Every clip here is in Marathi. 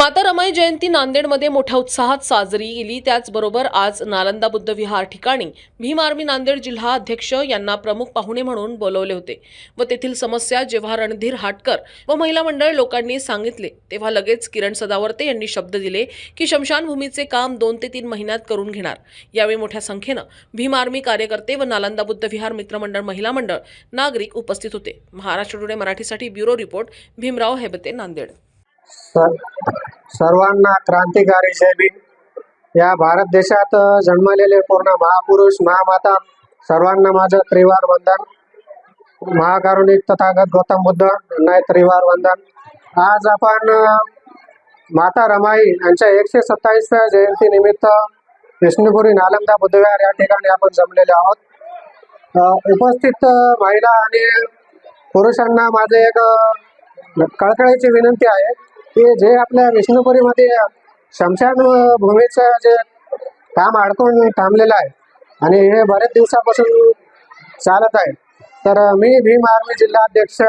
माता रमाई जयंती नांदेडमध्ये मोठ्या उत्साहात साजरी केली त्याचबरोबर आज नालंदा बुद्ध विहार ठिकाणी भीम आर्मी नांदेड जिल्हा अध्यक्ष यांना प्रमुख पाहुणे म्हणून बोलवले होते व तेथील समस्या जेव्हा रणधीर हाटकर व महिला मंडळ लोकांनी सांगितले तेव्हा लगेच किरण सदावर्ते यांनी शब्द दिले की शमशानभूमीचे काम दोन ते तीन महिन्यात करून घेणार. यावेळी मोठ्या संख्येनं भीम आर्मी कार्यकर्ते व नालंदा बुद्ध विहार मित्रमंडळ महिला मंडळ नागरिक उपस्थित होते. महाराष्ट्र टुडे मराठीसाठी ब्युरो रिपोर्ट भीमराव हेबते नांदेड. सर्वांना क्रांतिकारी जय या भारत देशात जन्मलेले पूर्ण महापुरुष महामाता सर्वांना माझं त्रिवार वंदन. महाकारुणिक तथागत गौतम बुद्ध नाही त्रिवार वंदन. आज आपण माता रमाई यांच्या एकशे सत्तावीसव्या जयंतीनिमित्त विष्णुपुरी नालंदा बुद्धविहार या ठिकाणी आपण जमलेले आहोत. उपस्थित महिला आणि पुरुषांना माझे एक अ, कळकळीची विनंती आहे. की जे आपल्या विष्णुपुरीमध्ये शमशान भूमीचं जे काम अडकून थांबलेलं आहे आणि हे बरेच दिवसापासून चालत आहे तर मी भीम आर्मी जिल्हाध्यक्ष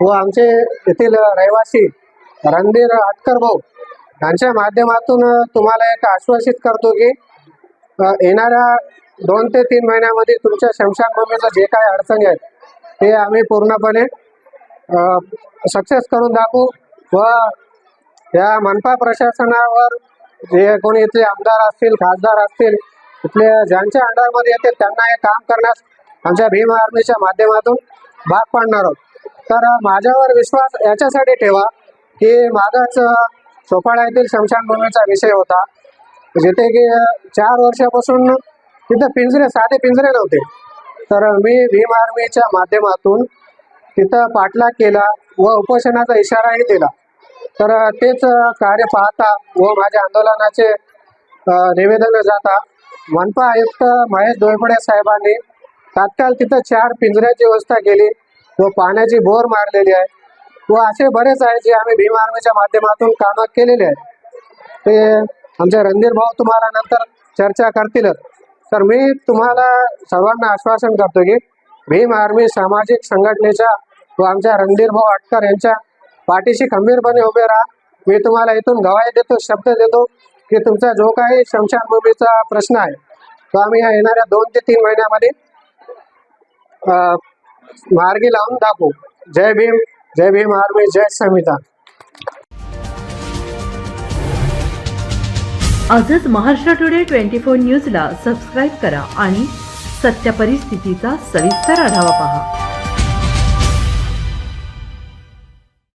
व आमचे येथील रहिवासी रणबीर आटकर भाऊ यांच्या माध्यमातून तुम्हाला एक आश्वासित करतो की येणाऱ्या दोन ते तीन महिन्यामध्ये तुमच्या शमशानभूमीचं जे काही अडचणी आहेत ते आम्ही पूर्णपणे सक्सेस करून दाखवू व या मनपा प्रशासनावर जे कोणी इथले आमदार असतील खासदार असतील इथले ज्यांच्या अंडरमध्ये येते त्यांना हे काम करण्यास आमच्या भीम आर्मीच्या माध्यमातून भाग पाडणार आहोत. तर माझ्यावर विश्वास याच्यासाठी ठेवा की मागच सोपाळा येथील स्मशानभूमीचा विषय होता. जिथे की चार वर्षापासून तिथं पिंजरे साधे पिंजरे नव्हते. तर मी भीम आर्मीच्या माध्यमातून तिथं पाठलाग केला व उपोषणाचा इशाराही दिला. तर तेच कार्य पाहता व माझ्या आंदोलनाचे निवेदन जाता मनपा आयुक्त महेश डोयफळे साहेबांनी तात्काळ तिथं चार पिंजऱ्याची व्यवस्था केली व पाण्याची बोर मारलेली आहे. व असे बरेच आहे जे आम्ही भीम आर्मीच्या माध्यमातून कामं केलेले आहेत. ते आमचे रणधीर भाऊ तुम्हाला नंतर चर्चा करतीलच तर मी तुम्हाला सर्वांना आश्वासन करतो की भीम आर्मी सामाजिक संघटनेच्या व आमच्या रणधीर भाऊ अटकर यांच्या पाठीशी खंबीरपणे उभे राहा. मी तुम्हाला इथून गवाही देतो शब्द देतो की तुमचा जो काही शमशानभूमीचा प्रश्न आहे तो आम्ही या येणाऱ्या दोन ते तीन महिन्यामध्ये मार्गी लावून दाखवू. जय भीम जय भीम आर्मी जय संविधान. आजच महाराष्ट्र टुडे ट्वेंटी फोर न्यूजला सबस्क्राईब करा आणि सत्य परिस्थितीचा सविस्तर आढावा पहा.